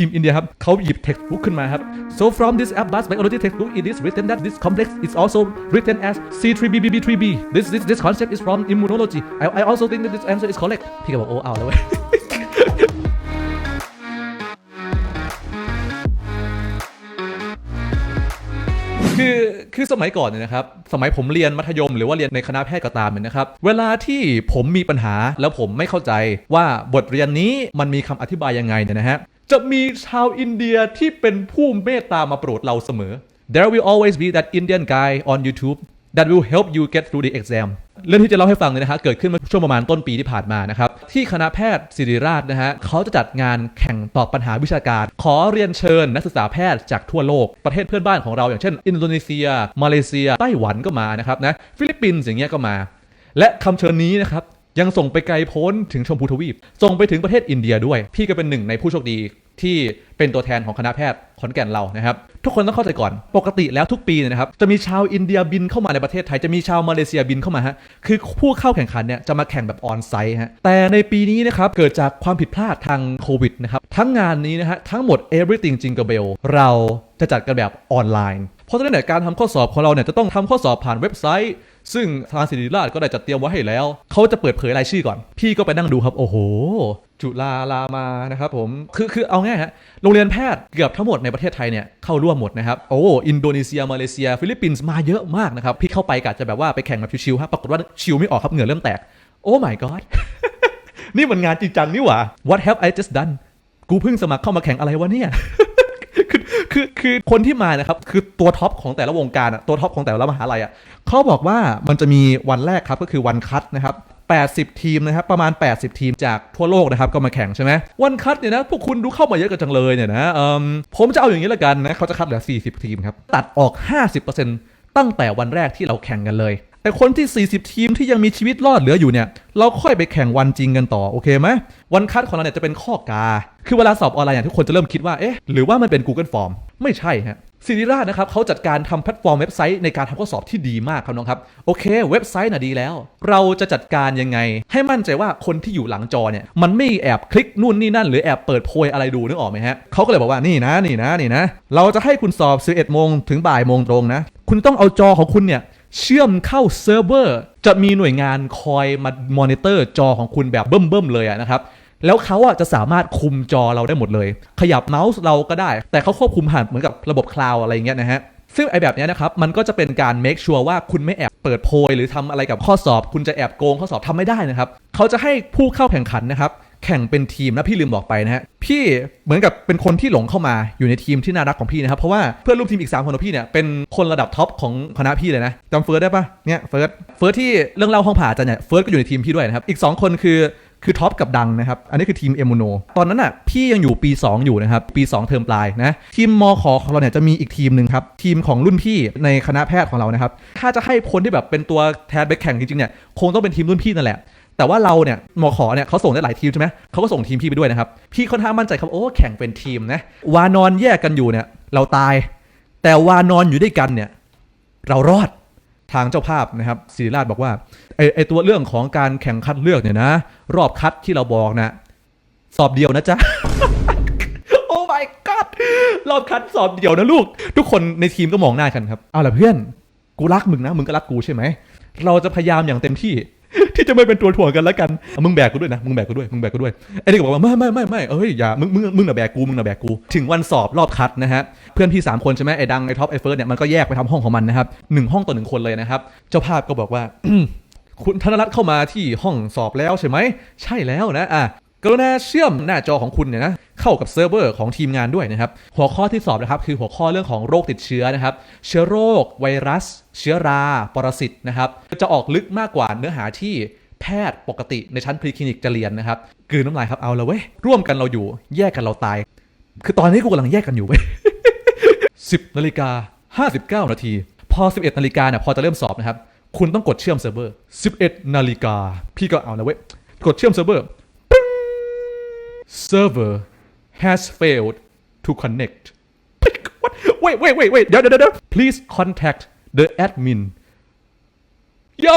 ทีมอินเดียครับเขาหยิบ textbook ขึ้นมาครับ so from this Abbas biology textbook it is written that this complex is also written as C3BBB3B this this this concept is from immunology I I also think that this answer is correct พี่ก็บอกโอ้เอาแล้วเว้ยคือคือสมัยก่อนเนี่ยนะครับ สมัยผมเรียนมัธยมหรือว่าเรียนในคณะแพทย์ก็ตามเนี่ยนะครับ เวลาที่ผมมีปัญหาแล้วผมไม่เข้าใจว่าบทเรียนนี้มันมีคำอธิบายยังไงเนี่ยนะฮะ จะมีชาวอินเดียที่เป็นผู้เมตตามาโปรดเราเสมอ There will always be that Indian guy on YouTube that will help you get through the exam เรื่องที่จะเล่าให้ฟังเลยนะฮะเกิดขึ้นมื่อช่วงประมาณต้นปีที่ผ่านมานะครับ ที่คณะแพทย์ศิริราชนะฮะเขาจะจัดงานแข่งตอบปัญหาวิชาการ ขอเรียนเชิญนักศึกษาแพทย์จากทั่วโลก ประเทศเพื่อนบ้านของเราอย่างเช่น อินโดนีเซีย มาเลเซีย ไต้หวันก็มานะครับนะฟิลิปปินส์อย่างเงี้ยก็มา และคำเชิญนี้นะครับยังส่งไปไกลพ้นถึงชมพูทวีป ส่งไปถึงประเทศอินเดียด้วย พี่ก็เป็นหนึ่งในผู้โชคดี ที่เป็นตัวแทนของคณะแพทย์ขอนแก่นเรานะครับ ทุกคนต้องเข้าใจก่อนปกติแล้วทุกปีเนี่ยนะครับจะมีชาวอินเดียบินเข้ามาในประเทศไทยจะมีชาวมาเลเซียบินเข้ามาฮะคือผู้เข้าแข่งขันเนี่ยจะมาแข่งแบบออนไซต์ฮะแต่ในปีนี้นะครับเกิดจากความผิดพลาดทางโควิดนะครับทั้งงานนี้นะฮะทั้งหมด everything jingle bell เราจะจัดกันแบบออนไลน์ เพราะฉะนั้นเนี่ยการทำข้อสอบของเราเนี่ยจะต้องทำข้อสอบผ่านเว็บไซต์ ซึ่งทางศิริราชก็ได้จัดเตรียมไว้ให้แล้ว เขาจะเปิดเผยรายชื่อก่อน พี่ก็ไปนั่งดูครับ โอ้โห จุฬาลามานะครับผมคือคือเอาง่ายฮะโรงเรียนแพทย์เกือบทั้งหมดในประเทศไทยเนี่ยเข้าร่วมหมดนะครับโอ้อินโดนีเซียมาเลเซีย ฟิลิปปินส์มาเยอะมากนะครับพี่เข้าไปกะจะแบบว่าไปแข่งแบบชิวๆฮะปรากฏว่าชิวไม่ออกครับเหงื่อเริ่มแตกโอ้ my god นี่มันงานจริงจังนี่หว่า What have I just done กูเพิ่งสมัครเข้ามาแข่งอะไรวะเนี่ย คือคือคือคนที่มานะครับคือตัวท็อปของแต่ละวงการอะตัวท็อปของแต่ละมหาลัยอะเขาบอกว่ามันจะมีวันแรกครับก็คือวันคัดนะครับ80 ทีมนะครับประมาณ 80 ทีมจากทั่วโลกนะครับก็มาแข่งใช่ไหมวันคัดเนี่ยนะพวกคุณดูเข้ามาเยอะกันจังเลยเนี่ยนะผมจะเอาอย่างนี้ละกันนะเขาจะคัดเหลือ 40 ทีมครับตัดออก 50%ตั้งแต่วันแรกที่เราแข่งกันเลย ไอคนที่ 40 ทีมที่ยังมีชีวิตรอดเหลืออยู่เนี่ย เราค่อยไปแข่งวันจริงกันต่อ โอเคไหม วันคัดของเราเนี่ยจะเป็นข้อกา คือเวลาสอบออนไลน์เนี่ยทุกคนจะเริ่มคิดว่า เอ๊ะ หรือว่ามันเป็น Google Form ไม่ใช่ฮะศิริราชนะครับเขาจัดการทำแพลตฟอร์มเว็บไซต์ในการทำข้อสอบที่ดีมากครับน้องครับ โอเค เว็บไซต์น่ะดีแล้ว เราจะจัดการยังไง ให้มั่นใจว่าคนที่อยู่หลังจอเนี่ย มันไม่แอบคลิกนู่นนี่นั่น หรือแอบเปิดโพยอะไรดูนึกออกไหมฮะเขาก็เลยบอกว่านี่นะนี่นะนี่นะ เราจะให้คุณสอบ 11โมงถึงบ่ายโมงตรงนะ คุณต้องเอาจอของคุณเนี่ย เชื่อมเข้าเซิร์ฟเวอร์จะมีหน่วยงานคอยมามอนิเตอร์จอของคุณแบบเบิ่มๆเลยนะครับแล้วเขาอะจะสามารถคุมจอเราได้หมดเลย ขยับเมาส์เราก็ได้ แต่เขาควบคุมผ่านเหมือนกับระบบคลาวอะไรอย่างเงี้ยนะฮะซึ่งไอแบบเนี้ยนะครับมันก็จะเป็นการ make sure ว่าคุณไม่แอบเปิดโพย หรือทำอะไรกับข้อสอบ คุณจะแอบโกงข้อสอบทำไม่ได้นะครับเขาจะให้ผู้เข้าแข่งขันนะครับ แข่งเป็นทีมนะพี่ลืมบอกไปนะฮะพี่เหมือนกับเป็นคนที่หลงเข้ามาอยู่ในทีมที่น่ารักของพี่นะครับเพราะว่าเพื่อนร่วมทีมอีก3คนของพี่เนี่ยเป็นคนระดับท็อปของคณะพี่เลยนะจำเฟิร์สได้ปะเนี่ยเฟิร์สเฟิร์สที่เรื่องเล่าห้องผ่าอาจารย์เนี่ยเฟิร์สก็อยู่ในทีมพี่ด้วยนะครับอีก 2 คนคือคือท็อปกับดังนะครับ อันนี้คือทีมเอมูโน ตอนนั้นอะพี่ยังอยู่ปี 2 อยู่นะครับ ปี 2 เทอมปลายนะ ทีมมขอของเราเนี่ยจะมีอีกทีมหนึ่งครับ ทีมของรุ่นพี่ในคณะแพทย์ของเรานะครับ ถ้าจะให้คนที่แบบเป็นตัวแทนไปแข่งจริงๆเนี่ย คงต้องเป็นทีมรุ่นพี่นั่นแหละ แต่ว่าเราเนี่ยมขอเนี่ยเขาส่งได้หลายทีมใช่ไหมเขาก็ส่งทีมพี่ไปด้วยนะครับ พี่ค่อนข้างมั่นใจครับโอ้แข่งเป็นทีมนะวานอนแยกกันอยู่เนี่ย เราตาย แต่วานอนอยู่ด้วยกันเนี่ย เรารอดทางเจ้าภาพนะครับศิริราชบอกว่าไอไอตัวเรื่องของการแข่งคัดเลือกเนี่ยนะ รอบคัดที่เราบอกนะ สอบเดียวนะจ๊ะโอ้ my god รอบคัดสอบเดียวนะลูก ทุกคนในทีมก็มองหน้ากันครับเอาล่ะเพื่อน กูรักมึงนะ มึงก็รักกูใช่ไหมเราจะพยายามอย่างเต็มที่ ที่จะไม่เป็นตัวถ่วงกันแล้วกันมึงแบกกูด้วยนะมึงแบกกูด้วยมึงแบกกูด้วยไอ้นี่ก็บอกว่าไม่ไม่ไม่ไม่เอ้ยอย่ามึงมึงมึงน่ะแบกกูมึงน่ะแบกกูถึงวันสอบรอบคัดนะฮะเพื่อนพี่สามคนใช่ไหมไอ้ดังไอ้ท็อปไอ้เฟิร์สเนี่ยมันก็แยกไปทำห้องของมันนะครับหนึ่งห้องต่อหนึ่งคนเลยนะครับเจ้าภาพก็บอกว่าคุณธนรัตน์เข้ามาที่ห้องสอบแล้วใช่ไหมใช่แล้วนะอะ กรุณาเชื่อมหน้าจอของคุณเนี่ยนะเข้ากับเซิร์ฟเวอร์ของทีมงานด้วยนะครับ หัวข้อที่สอบนะครับคือหัวข้อเรื่องของโรคติดเชื้อนะครับ เชื้อโรค ไวรัส เชื้อรา ปรสิตนะครับจะออกลึกมากกว่าเนื้อหาที่แพทย์ปกติในชั้นพรีคลินิกจะเรียนนะครับกืนน้ำลายครับเอาละเว้ยร่วมกันเราอยู่ แยกกันเราตาย คือตอนนี้กูกำลังแยกกันอยู่เว้ย10นาฬิกา59 นาที พอ 11นาฬิกาเนี่ยพอจะเริ่มสอบนะครับคุณต้องกดเชื่อมเซิร์ฟเวอร์ 11 นาฬิกาพี่ก็เอานะเว้ยกดเชื่อมเซิร์ฟเวอร์ server has failed to connect What? wait wait wait wait เดี๋ยวเดี๋ยวเดี๋ยว please contact the admin yo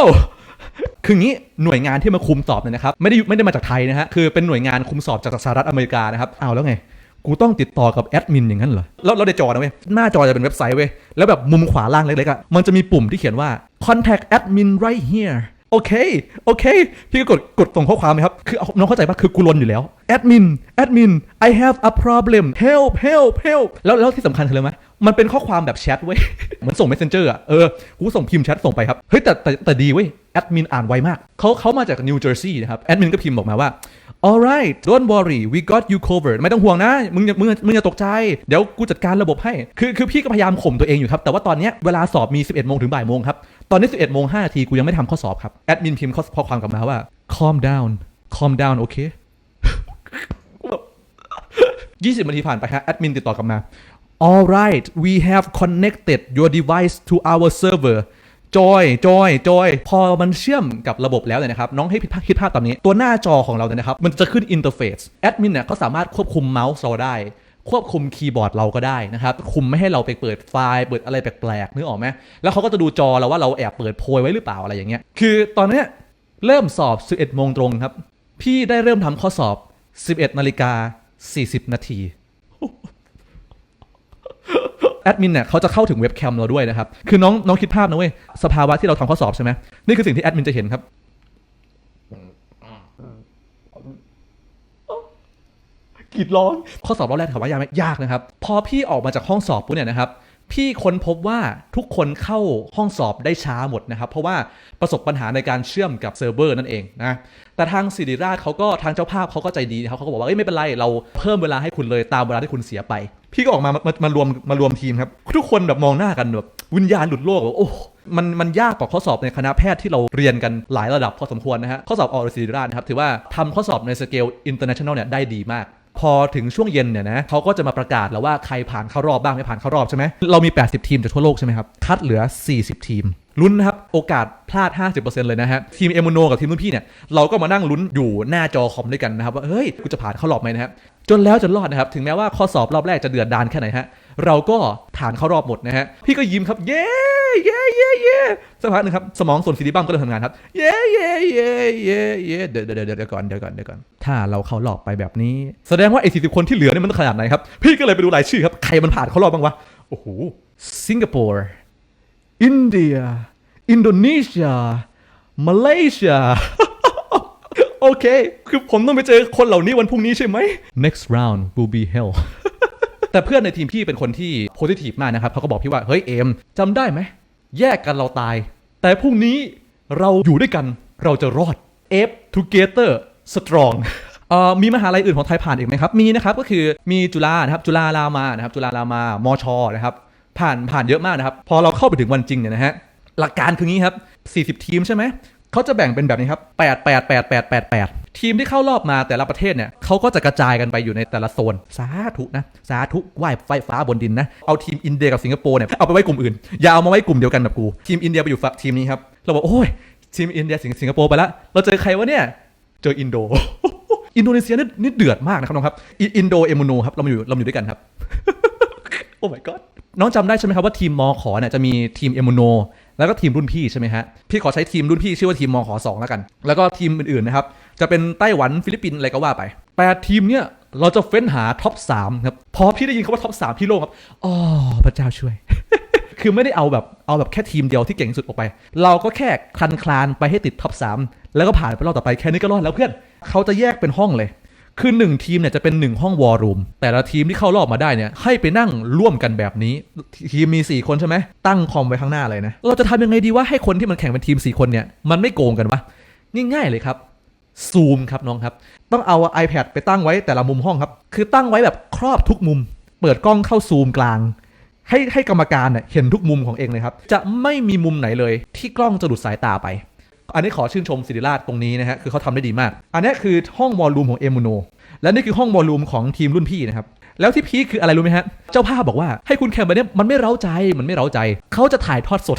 คืองี้หน่วยงานที่มาคุมสอบเนี่ยนะครับไม่ได้ไม่ได้มาจากไทยนะฮะคือเป็นหน่วยงานคุมสอบจากสหรัฐอเมริกานะครับเอาแล้วไง กูต้องติดต่อกับแอดมินอย่างนั้นเหรอแล้วเราได้จอนะเว้ยหน้าจอจะเป็นเว็บไซต์เว้ยแล้วแบบมุมขวาล่างเล็กๆอะมันจะมีปุ่มที่เขียนว่า contact admin right here โอเค โอเค พี่ก็กดกดส่งข้อความไหมครับ คือเอาน้องเข้าใจปะคือกูลนอยู่แล้ว admin admin I have a problem help help help แล้วแล้วที่สำคัญคืออะไรไหมมันเป็นข้อความแบบแชทเว้ยเหมือนส่ง messenger อะเออกูส่งพิมพ์แชทส่งไปครับ เฮ้ย แต่แต่แต่ดีเว้ยแอดมินอ่านไวมากเขาเขามาจากนิวเจอร์ซีย์นะครับ แอดมินก็พิมพ์บอกมาว่า alright don't worry we got you covered ไม่ต้องห่วงนะ มึงอย่ามึงมึงอย่าตกใจ เดี๋ยวกูจัดการระบบให้ คือคือพี่ก็พยายามข่มตัวเองอยู่ครับ แต่ว่าตอนเนี้ยเวลาสอบมี 11โมงถึงบ่ายโมงครับ ตอนนี้ 11โมง5นาทีกูยังไม่ทำข้อสอบครับ แอดมินพิมพ์ข้อความกลับมาว่า calm down calm down โอเค20นาทีผ่านไปฮะ แอดมินติดต่อกลับมา alright we have connected your device to our server จอยจอยจอยพอมันเชื่อมกับระบบแล้วเนี่ยนะครับ น้องให้คิดภาพคิดภาพตามนี้ ตัวหน้าจอของเราเนี่ยนะครับ มันจะขึ้นอินเทอร์เฟซแอดมินเนี่ยเขาสามารถควบคุมเมาส์เราได้ ควบคุมคีย์บอร์ดเราก็ได้นะครับคุมไม่ให้เราไปเปิดไฟล์เปิดอะไรแปลกๆนึกออกไหมแล้วเขาก็จะดูจอเราว่าเราแอบเปิดโพยไว้หรือเปล่าอะไรอย่างเงี้ยคือตอนเนี้ยเริ่มสอบ 11โมงตรงครับ พี่ได้เริ่มทำข้อสอบ 11นาฬิกา40 นาทีแอดมินเนี่ยเขาจะเข้าถึงเว็บแคมเราด้วยนะครับ คือน้องน้องคิดภาพนะเว้ย สภาวะที่เราทำข้อสอบใช่ไหมนี่คือสิ่งที่แอดมินจะเห็นครับ กรีดร้อง ข้อสอบรอบแรกถามว่ายากไหมยากนะครับ พอพี่ออกมาจากห้องสอบปุ๊บเนี่ยนะครับพี่ค้นพบว่าทุกคนเข้าห้องสอบได้ช้าหมดนะครับ เพราะว่าประสบปัญหาในการเชื่อมกับเซิร์ฟเวอร์นั่นเองนะแต่ทางสิริราชเขาก็ทางเจ้าภาพเขาก็ใจดีครับเขาก็บอกว่าเอ้ยไม่เป็นไรเราเพิ่มเวลาให้คุณเลยตามเวลาที่คุณเสียไป พี่ก็ออกมามามารวมมารวมทีมครับ ทุกคนแบบมองหน้ากันแบบวิญญาณหลุดโลกแบบโอ้มันมันยากกว่าข้อสอบในคณะแพทย์ที่เราเรียนกันหลายระดับพอสมควรนะฮะข้อสอบออริสิราชนะครับถือว่าทำข้อสอบในสเกล international เนี่ยได้ดีมาก พอถึงช่วงเย็นเนี่ยนะเขาก็จะมาประกาศแล้วว่าใครผ่านเข้ารอบบ้างไม่ผ่านเข้ารอบใช่ไหมเรามี 80 ทีมจากทั่วโลกใช่ไหมครับ คัดเหลือ 40 ทีม ลุ้นนะครับ โอกาสพลาด 50%เลยนะฮะ ทีมเอมโนกับทีมรุ่นพี่เนี่ย เราก็มานั่งลุ้นอยู่หน้าจอคอมด้วยกันนะครับว่า เฮ้ย กูจะผ่านเข้ารอบไหมนะครับ จนแล้วจนรอดนะครับ ถึงแม้ว่าข้อสอบรอบแรกจะเดือดดานแค่ไหนฮะ เราก็ผ่านเข้ารอบหมดนะฮะ พี่ก็ยิ้มครับ เย้เย้เย้เย้สักพักหนึ่งครับ สมองส่วนซีรีบัมก็เริ่มทำงานครับ เย้เย้เย้เย้เย้เดี๋ยวเดี๋ยวเดี๋ยวเดี๋ยวก่อนเดี๋ยวก่อนเดี๋ยวก่อน ถ้าเราเข้ารอบไปแบบนี้ แสดงว่าไอ้สี่สิบคนที่เหลือเนี่ยมันต้องขนาดไหนครับ พี่ก็เลยไปดูรายชื่อครับ ใครมันผ่านเข้ารอบบ้างวะ โอ้โห สิงคโปร์ อินเดีย อินโดนีเซีย มาเลเซียโอเค คือผมต้องไปเจอคนเหล่านี้วันพรุ่งนี้ใช่ไหม next round will be hell แต่เพื่อนในทีมพี่เป็นคนที่โพซิทีฟมากนะครับเขาก็บอกพี่ว่าเฮ้ยเอมจำได้ไหมแยกกันเราตาย แต่พรุ่งนี้เราอยู่ด้วยกันเราจะรอด F together strong เอ่อมีมหาลัยอื่นของไทยผ่านอีกไหมครับ มีนะครับก็คือมีจุฬานะครับจุฬารามานะครับจุฬารามามชนะครับผ่านผ่านเยอะมากนะครับ พอเราเข้าไปถึงวันจริงเนี่ยนะฮะหลักการคืองี้ครับ 40 ทีมใช่ไหมเขาจะแบ่งเป็นแบบนี้ครับ 8 8 8 8 8 8 ทีมที่เข้ารอบมาแต่ละประเทศเนี่ยเขาก็จะกระจายกันไปอยู่ในแต่ละโซน สาธุนะ สาธุไหว้ไฟฟ้าบนดินนะ เอาทีมอินเดียกับสิงคโปร์เนี่ยเอาไปไว้กลุ่มอื่น อย่าเอามาไว้กลุ่มเดียวกันแบบกู ทีมอินเดียไปอยู่ฝั่งทีมนี้ครับ เราบอกโอ้ยทีมอินเดียสิงสงคโปร์ไปแล้ว เราเจอใครวะเนี่ย เจออินโด อินโดนีเซียนี่นี่เดือดมากนะครับน้องครับ อินโดเอมูโนครับเรามาอยู่เราอยู่ด้วยกันครับ โอ้ my god น้องจำได้ใช่ไหมครับว่าทีมมอขอเนี่ยจะมีทีมเอมูโนแล้วก็ทีมรุ่นพี่ใช่ไหมฮะ พี่ขอใช้ทีมรุ่นพี่ชื่อว่าทีมมขอสองแล้วกัน แล้วก็ทีมอื่นๆนะครับ จะเป็นไต้หวันฟิลิปปินส์อะไรก็ว่าไปแปดทีมเนี่ยเราจะเฟ้นหาท็อป3ครับ พอพี่ได้ยินคำว่าท็อป3พี่โล่งครับอ๋อพระเจ้าช่วย คือไม่ได้เอาแบบเอาแบบแค่ทีมเดียวที่เก่งสุดออกไป เราก็แค่คลันคลานไปให้ติดท็อป3แล้วก็ผ่านไปรอบต่อไปแค่นี้ก็รอดแล้วเพื่อนเขาจะแยกเป็นห้องเลยคือหนึ่งทีมเนี่ยจะเป็นหนึ่งห้องวอลลุ่มแต่ละทีมที่เข้ารอบมาได้เนี่ยให้ไปนั่งร่วมกันแบบนี้ ทีมมี 4 คนใช่ไหมตั้งคอมไว้ข้างหน้าเลยนะ เราจะทำยังไงดีว่าให้คนที่มันแข่งเป็นทีม 4 คนเนี่ยมันไม่โกงกันวะง่ายๆเลยครับ ซูมครับน้องครับ ต้องเอา iPad ไปตั้งไว้แต่ละมุมห้องครับ คือตั้งไว้แบบครอบทุกมุม เปิดกล้องเข้าซูมกลาง ให้ให้กรรมการเนี่ยเห็นทุกมุมของเองเลยครับ จะไม่มีมุมไหนเลย ที่กล้องจะหลุดสายตาไป อันนี้ขอชื่นชมศิริราชตรงนี้นะฮะ คือเขาทำได้ดีมาก อันนี้คือห้องวอลลุ่มของเอมูโน และนี่คือห้องวอลลุ่มของทีมรุ่นพี่นะครับ แล้วที่พีคคืออะไรรู้ไหมฮะ เจ้าภาพบอกว่าให้คุณแข่งแบบนี้มันไม่เร้าใจ มันไม่เร้าใจ เขาจะถ่ายทอดสด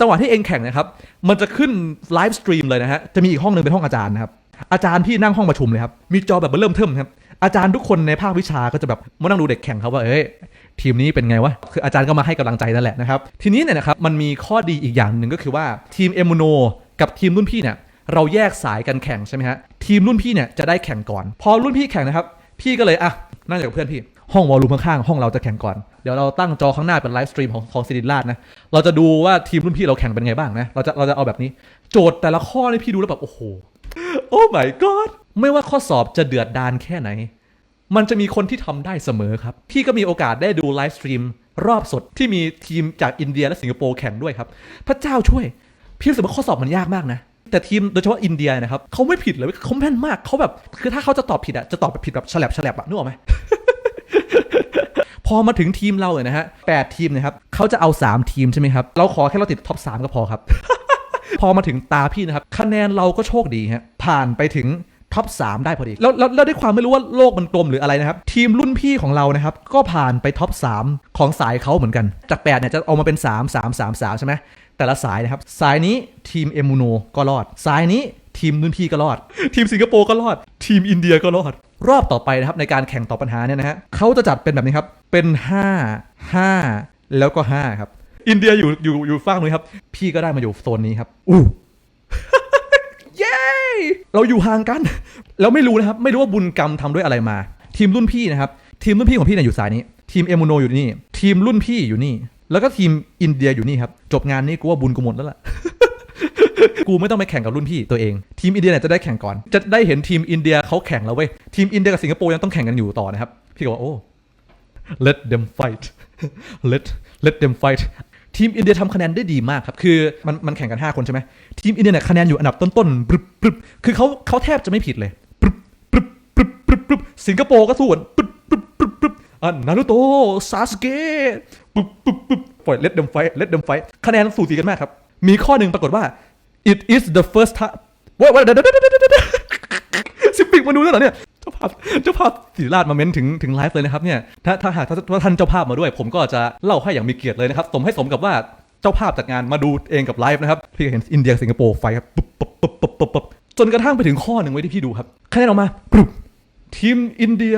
จังหวะที่เองแข่งนะครับ มันจะขึ้นไลฟ์สตรีมเลยนะฮะ จะมีอีกห้องหนึ่งเป็นห้องอาจารย์นะครับ อาจารย์พี่นั่งห้องประชุมเลยครับ มีจอแบบเริ่มเทิมครับ อาจารย์ทุกคนในภาควิชาก็จะแบบมานั่งดูเด็กแข่งครับว่า เอ้ย ทีมนี้เป็นไงวะ คืออาจารย์ก็มาให้กำลังใจนั่นแหละนะครับ ทีนี้เนี่ยนะครับ มันมีข้อดีอีกอย่างหนึ่งก็คือว่าทีมเอมูโนกับทีมรุ่นพี่เนี่ยเราแยกสายกันแข่งใช่ไหมฮะ ทีมรุ่นพี่เนี่ยจะได้แข่งก่อน พอรุ่นพี่แข่งนะครับ พี่ก็เลยอะนั่งอยู่กับเพื่อนพี่ ห้องวอลลุ่มข้างๆห้องเราจะแข่งก่อน เดี๋ยวเราตั้งจอข้างหน้าเป็นไลฟ์สตรีมของของซิริลาดนะเราจะดูว่าทีมรุ่นพี่เราแข่งเป็นไงบ้างนะเราจะเราจะเอาแบบนี้ โจทย์แต่ละข้อนี่พี่ดูแล้วแบบโอ้โหโอ้ my god ไม่ว่าข้อสอบจะเดือดดานแค่ไหน มันจะมีคนที่ทำได้เสมอครับ พี่ก็มีโอกาสได้ดูไลฟ์สตรีมรอบสดที่มีทีมจากอินเดียและสิงคโปร์แข่งด้วยครับ พระเจ้าช่วย พี่รู้สึกว่าข้อสอบมันยากมากนะ แต่ทีมโดยเฉพาะอินเดียนะครับเขาไม่ผิดเลยเขาแม่นมากเขาแบบ คือถ้าเขาจะตอบผิดอะจะตอบแบบผิดแบบฉลับฉลับอะนึกออกไหม พอมาถึงทีมเราเนี่ยนะฮะแปดทีมนะครับเขาจะเอา 3 ทีมใช่ไหมครับ เราขอแค่เราติดท็อป 3 ก็พอครับ พอมาถึงตาพี่นะครับ คะแนนเราก็โชคดีฮะผ่านไปถึงท็อป 3 ได้พอดีแล้วแล้วแล้วด้วยความไม่รู้ว่าโลกมันกลมหรืออะไรนะครับ ทีมรุ่นพี่ของเรานะครับ ก็ผ่านไปท็อป 3 ของสายเขาเหมือนกัน จาก8เนี่ยจะเอามาเป็น 3 3 3 3 ใช่ไหมแต่ละสายนะครับ สายนี้ทีมเอมูโนก็รอด สายนี้ทีมรุ่นพี่ก็รอด ทีมสิงคโปร์ก็รอด ทีมอินเดียก็รอด รอบต่อไปนะครับในการแข่งต่อบปัญหาเนี่ยนะฮะเขาจะจัดเป็นแบบนี้ครับ เป็น 5 5 แล้วก็ 5 ครับ อินเดียอยู่อยู่อยู่ฝั่งนู้นครับ พี่ก็ได้มาอยู่โซนนี้ครับ อู้เย้เราอยู่ห่างกัน แล้วไม่รู้นะครับ ไม่รู้ว่าบุญกรรมทำด้วยอะไรมา ทีมรุ่นพี่นะครับ ทีมรุ่นพี่ของพี่เนี่ยอยู่สายนี้ ทีมเอมูโนอยู่นี่ ทีมรุ่นพี่อยู่นี่ แล้วก็ทีมอินเดียอยู่นี่ครับ จบงานนี้กูว่าบุญกูหมดแล้วล่ะ กูไม่ต้องไปแข่งกับรุ่นพี่ตัวเอง ทีมอินเดียเนี่ยจะได้แข่งก่อน จะได้เห็นทีมอินเดียเขาแข่งแล้วเว้ย ทีมอินเดียกับสิงคโปร์ยังต้องแข่งกันอยู่ต่อนะครับ พี่ก็ว่าโอ้ let them fight let let them fight ทีมอินเดียทำคะแนนได้ดีมากครับ คือมันมันแข่งกัน 5 คนใช่ไหมทีมอินเดียเนี่ยคะแนนอยู่อันดับต้นๆปรึบปรึบคือเขาเขาแทบจะไม่ผิดเลยปรึบปรึบปรึบปรึบปรึบสิงคโปร์ก็สู้กันปรึบปรึบปรึบปรึบอะนารูโตซาสเกะปรึบปรึบปรึบปล่อย let them fight let them fight คะแนนสูสีกันมากครับ มีข้อหนึ่งปรากฏว่า it is the first time ว่าว่าเดี๋ยวสิบปีมาดูแล้วเหรอเนี่ยเจ้าภาพเจ้าภาพศิริราชมาเม้นถึงถึงไลฟ์เลยนะครับเนี่ยถ้าถ้าหากถ้าท่านเจ้าภาพมาด้วย ผมก็จะเล่าให้อย่างมีเกียรติเลยนะครับสมให้สมกับว่าเจ้าภาพจากงานมาดูเองกับไลฟ์นะครับพี่ก็เห็นอินเดียสิงคโปร์ไฟครับปุ๊บปุ๊บปุ๊บปุ๊บปุ๊บปุ๊บจนกระทั่งไปถึงข้อหนึ่งไว้ที่พี่ดูครับคะแนนออกมาปุ๊บทีมอินเดีย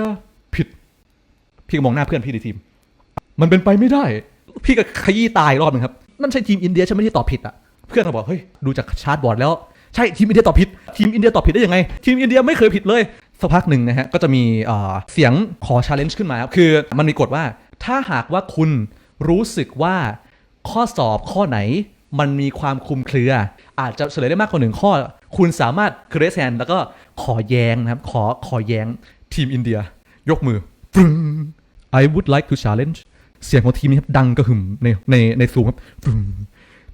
ผิด พี่ก็มองหน้าเพื่อนพี่ในทีม มันเป็นไปไม่ได้ พี่ก็ขยี้ตายรอบหนึงครับนั่นใช่ทีมอินเดียใช่ไหมที่ตอบผิดอะ เพื่อนเราบอกเฮ้ยดูจากชาร์ตบอร์ดแล้วใช่ทีมอินเดียตอบผิดทีมอินเดียตอบผิดได้ยังไง ทีมอินเดียไม่เคยผิดเลยสักพักหนึ่งนะฮะก็จะมีเสียงขอชาเลนจ์ขึ้นมาครับคือมันมีกฎว่าถ้าหากว่าคุณรู้สึกว่าข้อสอบข้อไหนมันมีความคลุมเครือ อาจจะเฉลยได้มากกว่าหนึ่งข้อ คุณสามารถเกรสแฮนแล้วก็ขอแย้งนะครับ ขอขอแย้งทีมอินเดีย ยกมือฟึ่ง I would like to challenge เสียงของทีมนี้ครับดังกระหึ่มในในในซูมครับฟึ่ง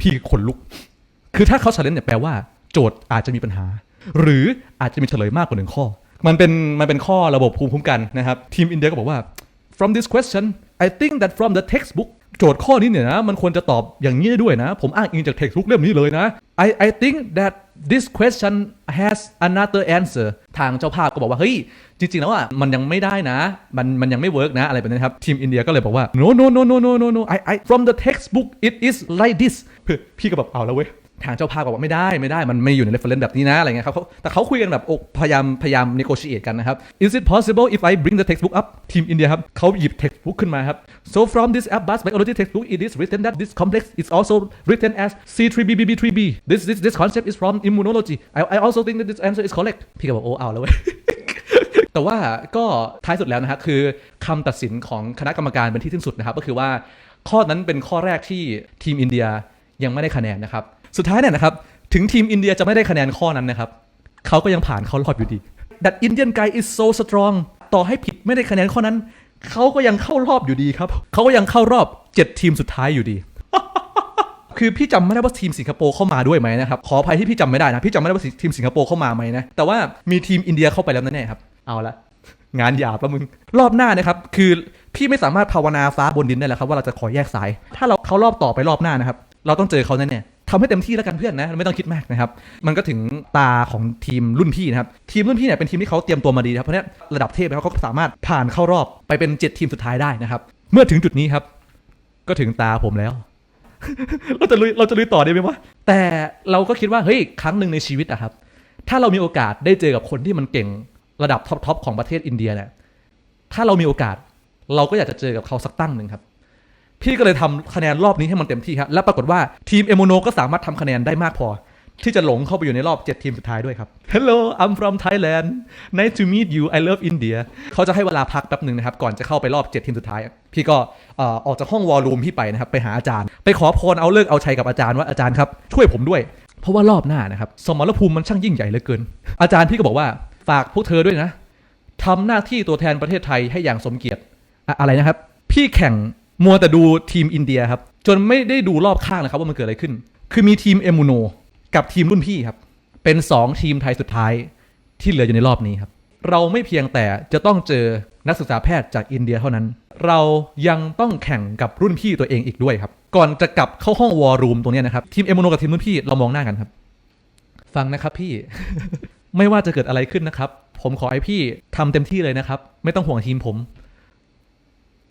พี่ขนลุก คือถ้าเขาเฉลยเนี่ยแปลว่าโจทย์อาจจะมีปัญหา หรืออาจจะมีเฉลยมากกว่าหนึ่งข้อ มันเป็นมันเป็นข้อระบบภูมิคุ้มกันนะครับ ทีมอินเดียก็บอกว่า from this question I think that from the textbook โจทย์ข้อนี้เนี่ยนะ มันควรจะตอบอย่างนี้ได้ด้วยนะ ผมอ้างอิงจาก textbook เล่มนี้เลยนะ I I think that this question has another answer ทางเจ้าภาพก็บอกว่า เฮ้ย จริง ๆ แล้วอะมันยังไม่ได้นะ มันมันยังไม่เวิร์กนะ อะไรแบบนี้ครับ ทีมอินเดียก็เลยบอกว่า no no no no no no no I I from the textbook it is like this พี่พี่ก็แบบเอาแล้วเว้ย ทางเจ้าภาพก็บอกไม่ได้ไม่ได้มันไม่อยู่ใน reference แบบนี้นะอะไรเงี้ยครับเขาแต่เขาคุยกันแบบพยายามพยายาม negotiate กันนะครับ is it possible if I bring the textbook up ทีมอินเดียครับเขาหยิบ textbook ขึ้นมาครับ so from this Abbas biology textbook it is written that this complex is also written as C3BBB3B this this this concept is from immunology I I also think that this answer is correct พี่ก็บอกโอ้เอาแล้วเว้ยแต่ว่าก็ท้ายสุดแล้วนะครับคือคำตัดสินของคณะกรรมการเป็นที่สิ้นสุดนะครับก็คือว่าข้อนั้นเป็นข้อแรกที่ทีมอินเดียยังไม่ได้คะแนนนะครับ สุดท้ายเนี่ยนะครับถึงทีมอินเดียจะไม่ได้คะแนนข้อนั้นนะครับเขาก็ยังผ่านเข้ารอบอยู่ดี That Indian guy is so strong ต่อให้ผิดไม่ได้คะแนนข้อนั้น เขาก็ยังเข้ารอบอยู่ดีครับ เขาก็ยังเข้ารอบ 7 ทีมสุดท้ายอยู่ดี คือพี่จำไม่ได้ว่าทีมสิงคโปร์เข้ามาด้วยไหมนะครับ ขออภัยที่พี่จำไม่ได้นะ พี่จำไม่ได้ว่าทีมสิงคโปร์เข้ามาไหมนะ แต่ว่ามีทีมอินเดียเข้าไปแล้วแน่ๆครับ เอาละงานหยาบแล้วมึง รอบหน้านะครับ คือพี่ไม่สามารถภาวนาฟ้าบนดินได้แล้วครับว่าเราจะขอแยกสาย ถ้าเราเขารอบต่อไปรอบหน้านะครับ เราต้องเจอเขาแน่ๆ ทำให้เต็มที่แล้วกันเพื่อนนะไม่ต้องคิดมากนะครับมันก็ถึงตาของทีมรุ่นพี่นะครับทีมรุ่นพี่เนี่ยเป็นทีมที่เขาเตรียมตัวมาดีครับเพราะนั้นระดับเทพนะครับเขาสามารถผ่านเข้ารอบไปเป็นเจ็ดทีมสุดท้ายได้นะครับ เมื่อถึงจุดนี้ครับ ก็ถึงตาผมแล้ว เราจะลุยเราจะลุยต่อได้ไหมวะแต่เราก็คิดว่าเฮ้ยครั้งหนึ่งในชีวิตอะครับ ถ้าเรามีโอกาสได้เจอกับคนที่มันเก่งระดับท็อปๆของประเทศอินเดียเนี่ยถ้าเรามีโอกาส เราก็อยากจะเจอกับเขาสักตั้งหนึ่งครับ พี่ก็เลยทำคะแนนรอบนี้ให้มันเต็มที่ครับและปรากฏว่าทีมเอโมโนก็สามารถทำคะแนนได้มากพอ ที่จะหลงเข้าไปอยู่ในรอบ 7 ทีมสุดท้ายด้วยครับ Hello I'm from Thailand nice to meet you I love India เขาจะให้เวลาพักแป๊บหนึ่งนะครับ ก่อนจะเข้าไปรอบ 7 ทีมสุดท้าย พี่ก็อออกจากห้องวอลลุ่มพี่ไปนะครับ ไปหาอาจารย์ ไปขอพรเอาเลิกเอาชัยกับอาจารย์ว่าอาจารย์ครับช่วยผมด้วย เพราะว่ารอบหน้านะครับสมรภูมิมันช่างยิ่งใหญ่เหลือเกิน อาจารย์พี่ก็บอกว่าฝากพวกเธอด้วยนะทำหน้าที่ตัวแทนประเทศไทยให้อย่างสมเกียรติอะไรนะครับ พี่แข่ง มัวแต่ดูทีมอินเดียครับ จนไม่ได้ดูรอบข้างนะครับว่ามันเกิดอะไรขึ้น คือมีทีมเอมูโนกับทีมรุ่นพี่ครับ เป็น 2 ทีมไทยสุดท้ายที่เหลืออยู่ในรอบนี้ครับ เราไม่เพียงแต่จะต้องเจอนักศึกษาแพทย์จากอินเดียเท่านั้น เรายังต้องแข่งกับรุ่นพี่ตัวเองอีกด้วยครับ ก่อนจะกลับเข้าห้องวอร์รูมตรงนี้นะครับ ทีมเอมูโนกับทีมรุ่นพี่เรามองหน้ากันครับ ฟังนะครับพี่ ไม่ว่าจะเกิดอะไรขึ้นนะครับ ผมขอให้พี่ทำเต็มที่เลยนะครับ ไม่ต้องห่วงทีมผม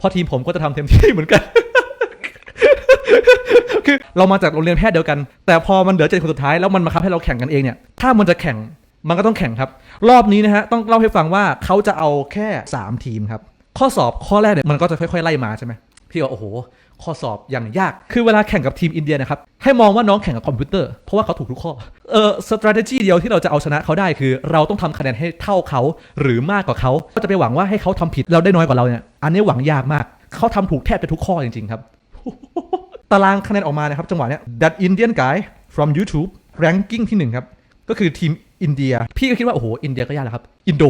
เพราะทีมผมก็จะทำเต็มที่เหมือนกัน คือเรามาจากโรงเรียนแพทย์เดียวกัน แต่พอมันเหลือเจ็ดคนสุดท้ายแล้วมันมาคับให้เราแข่งกันเองเนี่ย ถ้ามันจะแข่งมันก็ต้องแข่งครับ รอบนี้นะฮะต้องเล่าให้ฟังว่าเขาจะเอาแค่ 3 ทีมครับ ข้อสอบข้อแรกเนี่ยมันก็จะค่อยๆไล่มาใช่ไหมพี่ว่าโอ้โห ข้อสอบอย่างยาก คือเวลาแข่งกับทีมอินเดียนะครับ ให้มองว่าน้องแข่งกับคอมพิวเตอร์ เพราะว่าเขาถูกทุกข้อ เออ strategy เดียวที่เราจะเอาชนะเขาได้คือ เราต้องทำคะแนนให้เท่าเขาหรือมากกว่าเขา ก็จะไปหวังว่าให้เขาทำผิดเราได้น้อยกว่าเราเนี่ย อันนี้หวังยากมาก เขาทำถูกแทบจะทุกข้อจริงๆครับ ตารางคะแนนออกมานะครับจังหวะเนี้ย that Indian guy from YouTube ranking ที่หนึ่งครับ ก็คือทีมอินเดีย พี่ก็คิดว่า โอ้โห อินเดียก็ยากแล้วครับ อินโด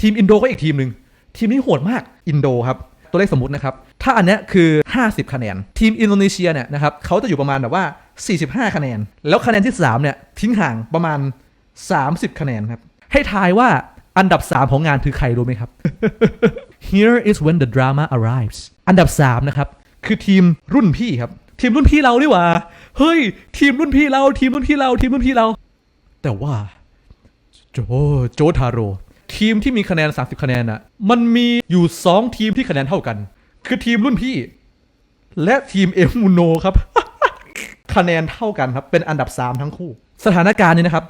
ทีมอินโดก็อีกทีมหนึ่ง ทีมนี้โหดมาก อินโดครับ ตัวเลขสมมตินะครับ ถ้าอันนี้คือ 50 คะแนน ทีมอินโดนีเซียเนี่ยนะครับเขาจะอยู่ประมาณแบบว่า 45 คะแนน แล้วคะแนนที่ 3 เนี่ย ทิ้งห่างประมาณ 30 คะแนนครับ ให้ทายว่าอันดับ 3 ของงานคือใครรู้ไหมครับ Here is when the drama arrives อันดับ3นะครับคือทีมรุ่นพี่ครับ ทีมรุ่นพี่เราดีกว่า เฮ้ย ทีมรุ่นพี่เรา ทีมรุ่นพี่เรา ทีมรุ่นพี่เรา แต่ว่า โจโจทาโร่ทีมที่มีคะแนน 30 คะแนนน่ะมันมีอยู่ 2 ทีมที่คะแนนเท่ากัน คือทีมรุ่นพี่ และทีมเอมมูโนครับ คะแนนเท่ากันครับ เป็นอันดับ 3 ทั้งคู่ สถานการณ์นี้นะครับ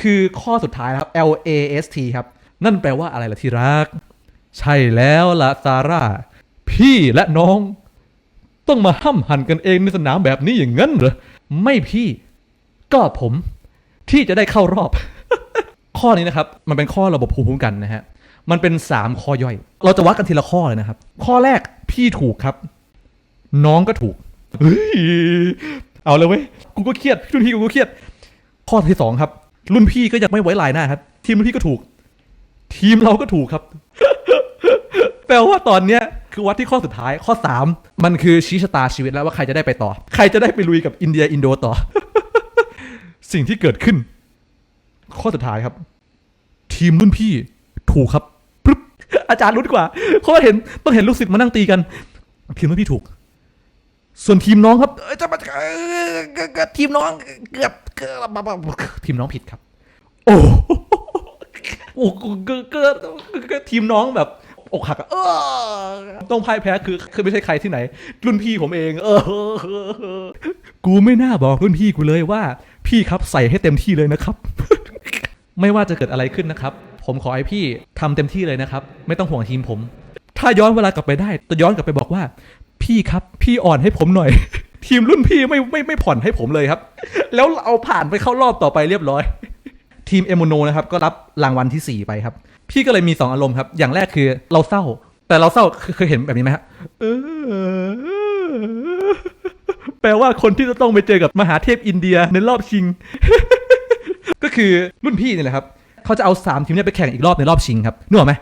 คือข้อสุดท้ายครับ L A S T ครับ นั่นแปลว่าอะไรล่ะที่รัก ใช่แล้วล่ะซาร่า พี่และน้อง ต้องมาห้ำหันกันเองในสนามแบบนี้อย่างนั้นเหรอ ไม่พี่ ก็ผม ที่จะได้เข้ารอบ ข้อนี้นะครับ มันเป็นข้อระบบภูมิคุ้มกันนะฮะ มันเป็น 3 ข้อย่อย เราจะวัดกันทีละข้อเลยนะครับ ข้อแรกพี่ถูกครับ น้องก็ถูก เฮ้ย เอาเลยเว้ย กูก็เครียดรุ่นพี่กูก็เครียด ข้อที่สองครับ รุ่นพี่ก็ยังไม่ไว้ลายหน้าครับ ทีมรุ่นพี่ก็ถูก ทีมเราก็ถูกครับ ลว่าตอนเนี้ยคือวัดที่ข้อสุดท้ายข้อ 3 มันคือชี้ชะตาชีวิตแล้วว่าใครจะได้ไปต่อ ใครจะได้ไปลุยกับอินเดียอินโดต่อ สิ่งที่เกิดขึ้น ข้อสุดท้ายครับ ทีมรุ่นพี่ถูกครับปึ๊บอาจารย์รู้ดีกว่าเพราเห็นต้องเห็นลูกศิษย์มานั่งตีกัน ทีมรุ่นพี่ถูก ส่วนทีมน้องครับเอจะมาทีมน้องเกือบเกือบทีมน้องผิดครับ โอ้โหเกือบเกือบเกือบทีมน้องแบบ อกหักอะเออต้องพ่ายแพ้คือคือไม่ใช่ใครที่ไหน รุ่นพี่ผมเอง เออ กูไม่น่าบอกรุ่นพี่กูเลยว่า พี่ครับใส่ให้เต็มที่เลยนะครับ ไม่ว่าจะเกิดอะไรขึ้นนะครับ ผมขอให้พี่ทำเต็มที่เลยนะครับ ไม่ต้องห่วงทีมผม ถ้าย้อนเวลากลับไปได้จะย้อนกลับไปบอกว่า พี่ครับพี่อ่อนให้ผมหน่อย ทีมรุ่นพี่ไม่ไม่ไม่ผ่อนให้ผมเลยครับ แล้วเอาผ่านไปเข้ารอบต่อไปเรียบร้อย ทีมเอโมโนนะครับก็รับรางวัลที่ 4 ไปครับ พี่ก็เลยมี 2 อารมณ์ครับ อย่างแรกคือเราเศร้า แต่เราเศร้าเคยเห็นแบบนี้ไหมฮะเออแปลว่าคนที่จะต้องไปเจอกับมหาเทพอินเดียในรอบชิง ก็คือรุ่นพี่นี่แหละครับเขาจะเอา 3 ทีมเนี้ไปแข่งอีกรอบในรอบชิงครับนึกออกไหม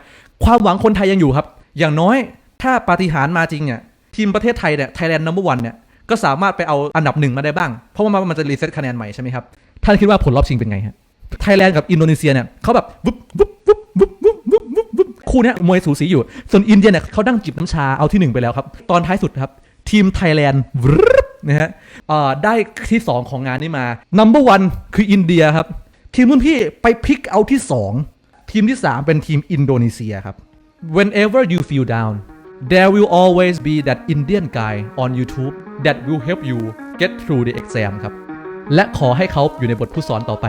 ความหวังคนไทยยังอยู่ครับ อย่างน้อยถ้าปาฏิหาริย์มาจริงเนี่ยทีมประเทศไทยเนี่ยไทยแลนด์นัมเบอร์วันเนี่ยก็สามารถไปเอาอันดับหนึ่งมาได้บ้าง เพราะว่ามันจะรีเซ็ตคะแนนใหม่ใช่ไหมครับ ท่านคิดว่าผลรอบชิงเป็นไงฮะ ไทยแลนด์กับอินโดนีเซียเนี่ยเขาแบบวุบวุบวุบวุบวุบวุบวุบวุบคู่นี้มวยสูสีอยู่ ส่วนอินเดียเนี่ยเขาดั้งจิบน้ำชาเอาที่หนึ่งไปแล้วครับ ตอนท้ายสุดครับ ทีมไทยแลนด์นะฮะได้ที่ 2 ของงานนี้มา number one คืออินเดียครับ ทีมรุ่นพี่ไปพลิกเอาที่ 2 ทีมที่ 3 เป็นทีมอินโดนีเซียครับ whenever you feel down there will always be that Indian guy on YouTube that will help you get through the exam ครับ และขอให้เขาอยู่ในบทผู้สอนต่อไป